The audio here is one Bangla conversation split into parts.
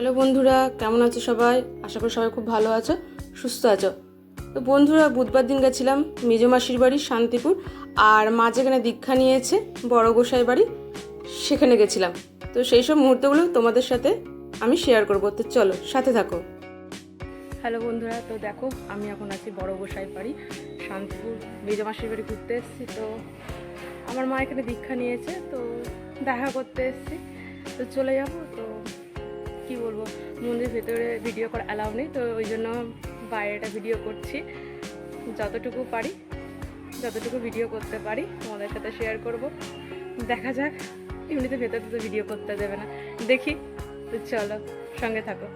হ্যালো বন্ধুরা, কেমন আছো সবাই? আশা করি সবাই খুব ভালো আছো, সুস্থ আছো। তো বন্ধুরা, বুধবার দিন গেছিলাম মেজো মাসির বাড়ি শান্তিপুর, আর মা যেখানে দীক্ষা নিয়েছে, বড় গোসাই বাড়ি, সেখানে গেছিলাম। তো সেই সব মুহূর্তগুলো তোমাদের সাথে আমি শেয়ার করব। তো চলো, সাথে থাকো। হ্যালো বন্ধুরা, তো দেখো, আমি এখন আছি বড় গোসাই বাড়ি, শান্তিপুর, মেজো মাসির বাড়ি ঘুরতে এসেছি। তো আমার মা এখানে দীক্ষা নিয়েছে, তো দেখা করতে এসেছি। তো চলে যাব, তো কি বলব মন্দির ভেতরে ভিডিও করা অ্যালাউ নেই, তো ওই জন্য বাইরেটা ভিডিও করছি। যতটুকু পারি, যতটুকু ভিডিও করতে পারি, তোমাদের সাথে শেয়ার করব। দেখা যাক, এমনিতে ভেতরে তো ভিডিও করতে দেবে না। দেখি, তো চলো, সঙ্গে থাকো।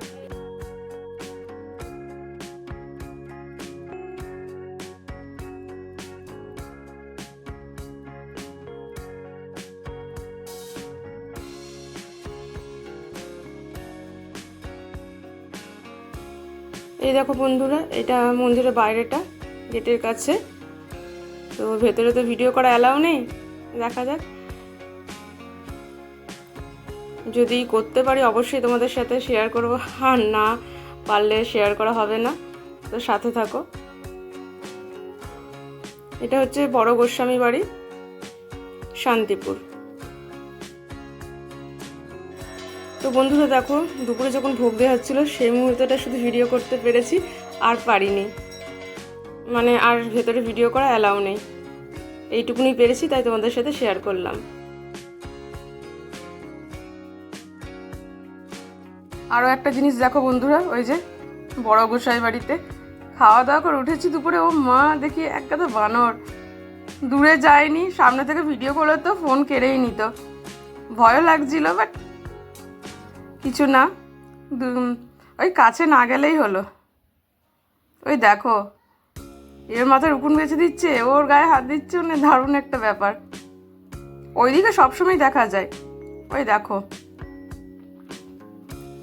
এই দেখো বন্ধুরা, এটা মন্দিরের বাইরেটা, গেটের কাছে। তো ভেতরে তো ভিডিও করা অ্যালাউ নেই, দেখা যাক। যদি করতে পারি, অবশ্যই তোমাদের সাথে শেয়ার করব। আর না পারলে শেয়ার করা হবে না, তো সাথে থাকো। এটা হচ্ছে বড় গোস্বামী বাড়ি, শান্তিপুর। তো বন্ধুরা দেখো, দুপুরে যখন ভোগ দেওয়া হচ্ছিল, সেই মুহূর্তটা শুধু ভিডিও করতে পেরেছি, আর পারিনি। মানে আর ভেতরে ভিডিও করা অ্যালাউ নেই। এইটুকুনি পেরেছি, তাই তোমাদের সাথে শেয়ার করলাম। আরও একটা জিনিস দেখো বন্ধুরা, ওই যে বড় গোসাই বাড়িতে। খাওয়া দাওয়া করে উঠেছি দুপুরে, ও মা, দেখি এক কথা বানর। দূরে যায়নি, সামনে থেকে ভিডিও করলে তো ফোন কেড়েই নিত। ভয়ও লাগছিল বাট কিছু না ওই কাছে না গেলেই হলো। ওই দেখো, এর মাথায় উকুন বেছে দিচ্ছে, ওর গায়ে হাত দিচ্ছে মানে দারুণ একটা ব্যাপার। ওইদিকে সবসময় দেখা যায়। ওই দেখো,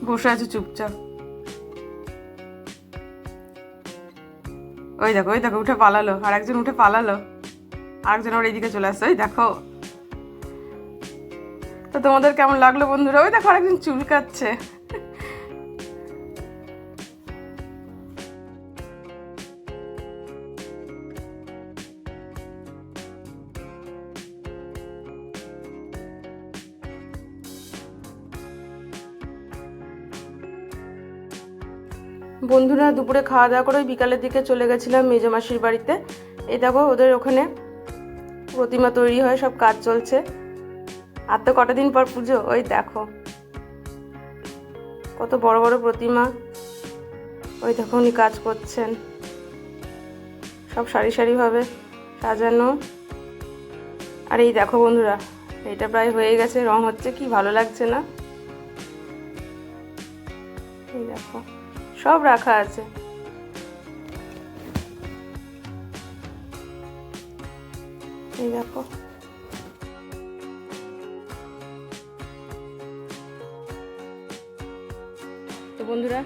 বসে আছে চুপচাপ। ওই দেখো ওই দেখো, উঠে পালালো আর একজন উঠে পালালো, আরেকজন ওর এইদিকে চলে আসছে। ওই দেখো তো তোমাদের কেমন লাগল বন্ধুরা? ওই দেখো আরেকজন চুলকাচ্ছে। বন্ধুরা, দুপুরে খাওয়া দাওয়া করে বিকালের দিকে চলে গেছিলাম মেজো মাসির বাড়িতে। এই দেখো, ওদের ওখানে প্রতিমা তৈরি হয়, সব কাজ চলছে। আর তো কটা দিন পর পুজো? ওই দেখো। কত বড় বড় প্রতিমা। ওই দেখো উনি কাজ করছেন। সব সারি সারিভাবে সাজানো। আর এই দেখো বন্ধুরা, এটা প্রায় হয়ে গেছে। রং হচ্ছে কি, ভালো লাগছে না? এই দেখো, সব রাখা আছে। এই দেখো। তো বন্ধুরা,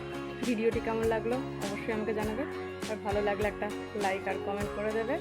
ভিডিওটি কেমন লাগল? অবশ্যই আমাকে জানাবে। আর ভালো লাগলে একটা লাইক আর কমেন্ট করে দেবে।